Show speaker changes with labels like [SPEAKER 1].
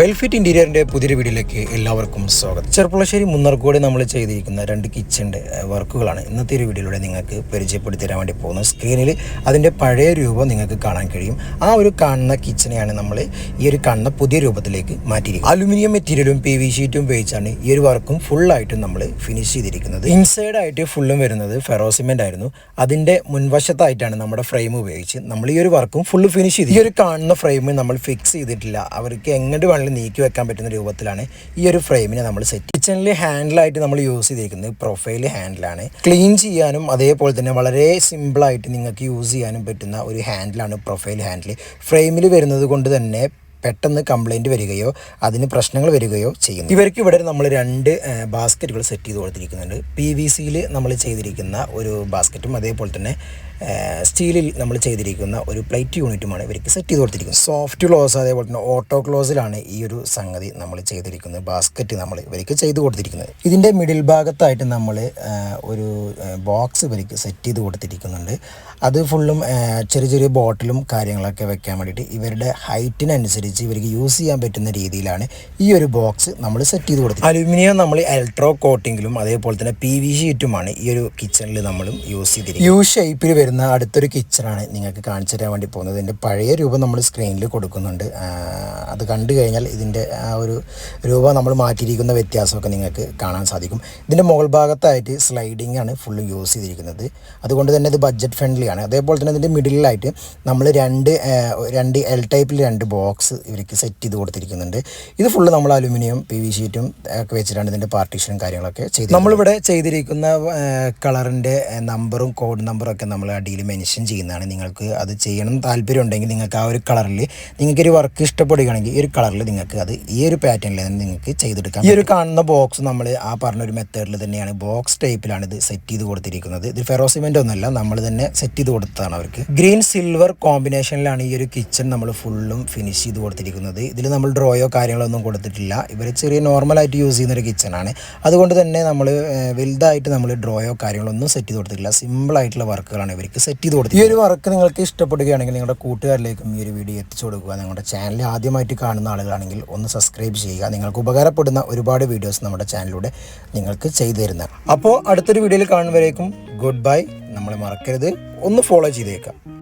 [SPEAKER 1] വെൽഫിറ്റ് ഇന്റീരിയറിന്റെ പുതിയ വീടിലേക്ക് എല്ലാവർക്കും സ്വാഗതം. ചെറുപ്പുളശ്ശേരി മുന്നർക്കോട് നമ്മൾ ചെയ്തിരിക്കുന്ന രണ്ട് കിച്ചന്റെ വർക്കുകളാണ് ഇന്നത്തെ ഒരു വീഡിയോയിലൂടെ നിങ്ങൾക്ക് പരിചയപ്പെടുത്തി തരാൻ വേണ്ടി പോകുന്നത്. സ്ക്രീനിൽ അതിന്റെ പഴയ രൂപം നിങ്ങൾക്ക് കാണാൻ കഴിയും. ആ ഒരു കാണുന്ന കിച്ചനെയാണ് നമ്മൾ ഈ ഒരു കാണുന്ന പുതിയ രൂപത്തിലേക്ക് മാറ്റിയിരിക്കുന്നത്. അലുമിനിയം മെറ്റീരിയലും പി വി ഷീറ്റും ഉപയോഗിച്ചാണ് ഈ ഒരു വർക്കും ഫുള്ളായിട്ടും നമ്മൾ ഫിനിഷ് ചെയ്തിരിക്കുന്നത്. ഇൻസൈഡായിട്ട് ഫുള്ളും വരുന്നത് ഫെറോസിമെന്റ് ആയിരുന്നു. അതിന്റെ മുൻവശത്തായിട്ടാണ് നമ്മുടെ ഫ്രെയിം ഉപയോഗിച്ച് നമ്മൾ ഈ ഒരു വർക്കും ഫുള്ള് ഫിനിഷ് ചെയ്ത് ഈ ഒരു കാണുന്ന ഫ്രെയിം നമ്മൾ ഫിക്സ് ചെയ്തിട്ടില്ല. അവർക്ക് എങ്ങോട്ട് വേണമെങ്കിലും നീക്കി വെക്കാൻ പറ്റുന്ന രൂപത്തിലാണ് ഈ ഒരു ഫ്രെയിമിനെ നമ്മൾ സെറ്റ് കിച്ചണിൽ ഹാൻഡിലായിട്ട് നമ്മൾ യൂസ് ചെയ്തിരിക്കുന്നത് പ്രൊഫൈൽ ഹാൻഡിലാണ് ക്ലീൻ ചെയ്യാനും അതേപോലെ തന്നെ വളരെ സിമ്പിളായിട്ട് നിങ്ങൾക്ക് യൂസ് ചെയ്യാനും പറ്റുന്ന ഒരു ഹാൻഡിലാണ് പ്രൊഫൈൽ ഹാൻഡിൽ ഫ്രെയിമിൽ വരുന്നത് കൊണ്ട് തന്നെ പെട്ടെന്ന് കംപ്ലൈന്റ് വരികയോ അതിന് പ്രശ്നങ്ങൾ വരികയോ ചെയ്യുന്നു. ഇവർക്ക് ഇവിടെ നമ്മൾ രണ്ട് ബാസ്ക്കറ്റുകൾ സെറ്റ് ചെയ്ത് കൊടുത്തിരിക്കുന്നുണ്ട്. പി വി സിയിൽ നമ്മൾ ചെയ്തിരിക്കുന്ന ഒരു ബാസ്ക്കറ്റും അതേപോലെ തന്നെ സ്റ്റീലിൽ നമ്മൾ ചെയ്തിരിക്കുന്ന ഒരു പ്ലേറ്റ് യൂണിറ്റുമാണ് ഇവർക്ക് സെറ്റ് ചെയ്ത് കൊടുത്തിരിക്കുന്നത്. സോഫ്റ്റ് ക്ലോസ് അതേപോലെ തന്നെ ഓട്ടോ ക്ലോസിലാണ് ഈ ഒരു സംഗതി നമ്മൾ ചെയ്തിരിക്കുന്നത്. ബാസ്ക്കറ്റ് നമ്മൾ ഇവർക്ക് ചെയ്ത് കൊടുത്തിരിക്കുന്നത്. ഇതിന്റെ മിഡിൽ ഭാഗത്തായിട്ട് നമ്മൾ ഒരു ബോക്സ് ഇവർക്ക് സെറ്റ് ചെയ്ത് കൊടുത്തിരിക്കുന്നുണ്ട്. അത് ഫുള്ളും ചെറിയ ചെറിയ ബോട്ടിലും കാര്യങ്ങളൊക്കെ വെക്കാൻ വേണ്ടിയിട്ട് ഇവരുടെ ഹൈറ്റിനനുസരിച്ച് ഇവർക്ക് യൂസ് ചെയ്യാൻ പറ്റുന്ന രീതിയിലാണ് ഈ ഒരു ബോക്സ് നമ്മൾ സെറ്റ് ചെയ്ത് കൊടുത്തത് അലുമിനിയം നമ്മൾ എലക്ട്രോ കോട്ടിങ്ങിലും അതേപോലെ തന്നെ പി വി ഷീറ്റുമാണ് ഈ ഒരു കിച്ചണിൽ നമ്മളും യൂസ് ചെയ്തിരിക്കുന്നത്. യു ഷേപ്പിൽ വരുന്ന അടുത്തൊരു കിച്ചണാണ് നിങ്ങൾക്ക് കാണിച്ചു തരാൻ വേണ്ടി പോകുന്നത്. ഇതിന്റെ പഴയ രൂപം നമ്മൾ സ്ക്രീനിൽ കൊടുക്കുന്നുണ്ട്. അത് കണ്ടു കഴിഞ്ഞാൽ ഇതിന്റെ ആ ഒരു രൂപം നമ്മൾ മാറ്റിയിരിക്കുന്ന വ്യത്യാസമൊക്കെ നിങ്ങൾക്ക് കാണാൻ സാധിക്കും. ഇതിന്റെ മുകൾ ഭാഗത്തായിട്ട് സ്ലൈഡിംഗ് ആണ് ഫുള്ളും യൂസ് ചെയ്തിരിക്കുന്നത്. അതുകൊണ്ട് തന്നെ ഇത് ബഡ്ജറ്റ് ഫ്രണ്ട്ലി ആണ്. അതേപോലെ തന്നെ ഇതിന്റെ മിഡിലായിട്ട് നമ്മൾ രണ്ട് രണ്ട് എൽ ടൈപ്പിൽ രണ്ട് ബോക്സ് ഇവർക്ക് സെറ്റ് ചെയ്ത് കൊടുത്തിരിക്കുന്നുണ്ട്. ഇത് ഫുള്ള് നമ്മൾ അലുമിനിയം പി വി ഷീറ്റും ഒക്കെ വെച്ചിട്ടാണ് ഇതിന്റെ പാർട്ടീഷനും കാര്യങ്ങളൊക്കെ ചെയ്ത് നമ്മളിവിടെ ചെയ്തിരിക്കുന്ന കളറിന്റെ നമ്പറും കോഡ് നമ്പറും ഒക്കെ നമ്മൾ അടിയിൽ മെൻഷൻ ചെയ്യുന്നതാണ്. നിങ്ങൾക്ക് അത് ചെയ്യണം താല്പര്യം ഉണ്ടെങ്കിൽ നിങ്ങൾക്ക് ആ ഒരു കളറിൽ നിങ്ങൾക്ക് ഒരു വർക്ക് ഇഷ്ടപ്പെടുകയാണെങ്കിൽ ഈ ഒരു കളറിൽ നിങ്ങൾക്ക് അത് ഈ ഒരു പാറ്റേണിൽ തന്നെ നിങ്ങൾക്ക് ചെയ്തെടുക്കാം ഈ ഒരു കാണുന്ന ബോക്സ് നമ്മൾ ആ പറഞ്ഞ ഒരു മെത്തേഡിൽ തന്നെയാണ് ബോക്സ് ടൈപ്പിലാണ് ഇത് സെറ്റ് ചെയ്ത് കൊടുത്തിരിക്കുന്നത്. ഇത് ഫെറോസിമെന്റ് ഒന്നുമല്ല നമ്മൾ തന്നെ സെറ്റ് ചെയ്ത് കൊടുത്തതാണ് അവർക്ക്. ഗ്രീൻ സിൽവർ കോമ്പിനേഷനിലാണ് ഈ ഒരു കിച്ചൺ നമ്മൾ ഫുള്ളും ഫിനിഷ് ചെയ്ത് കൊടുത്തിരിക്കുന്നത്. ഇതിൽ നമ്മൾ ഡ്രോയോ കാര്യങ്ങളോ ഒന്നും കൊടുത്തിട്ടില്ല. ഇവർ ചെറിയ നോർമലായിട്ട് യൂസ് ചെയ്യുന്നൊരു കിച്ചണാണ്. അതുകൊണ്ട് തന്നെ നമ്മൾ വലുതായിട്ട് നമ്മൾ ഡ്രോയോ കാര്യങ്ങളോ ഒന്നും സെറ്റ് ചെയ്ത് കൊടുത്തിട്ടില്ല. സിമ്പിൾ ആയിട്ടുള്ള വർക്കുകളാണ് ഇവർക്ക് സെറ്റ് ചെയ്ത് കൊടുത്തത് ഈ ഒരു വർക്ക് നിങ്ങൾക്ക് ഇഷ്ടപ്പെടുകയാണെങ്കിൽ നിങ്ങളുടെ കൂട്ടുകാരിലേക്കും ഈ ഒരു വീഡിയോ എത്തിച്ചു കൊടുക്കുക നിങ്ങളുടെ ചാനൽ ആദ്യമായിട്ട് കാണുന്ന ആളുകളാണെങ്കിൽ ഒന്ന് സബ്സ്ക്രൈബ് ചെയ്യുക. നിങ്ങൾക്ക് ഉപകാരപ്പെടുന്ന ഒരുപാട് വീഡിയോസ് നമ്മുടെ ചാനലിലൂടെ നിങ്ങൾക്ക് ചെയ്തു തരുന്ന അപ്പോൾ അടുത്തൊരു വീഡിയോയിൽ കാണുന്നവരേക്കും ഗുഡ് ബൈ നമ്മളെ മറക്കരുത്. ഒന്ന് ഫോളോ ചെയ്തേക്കാം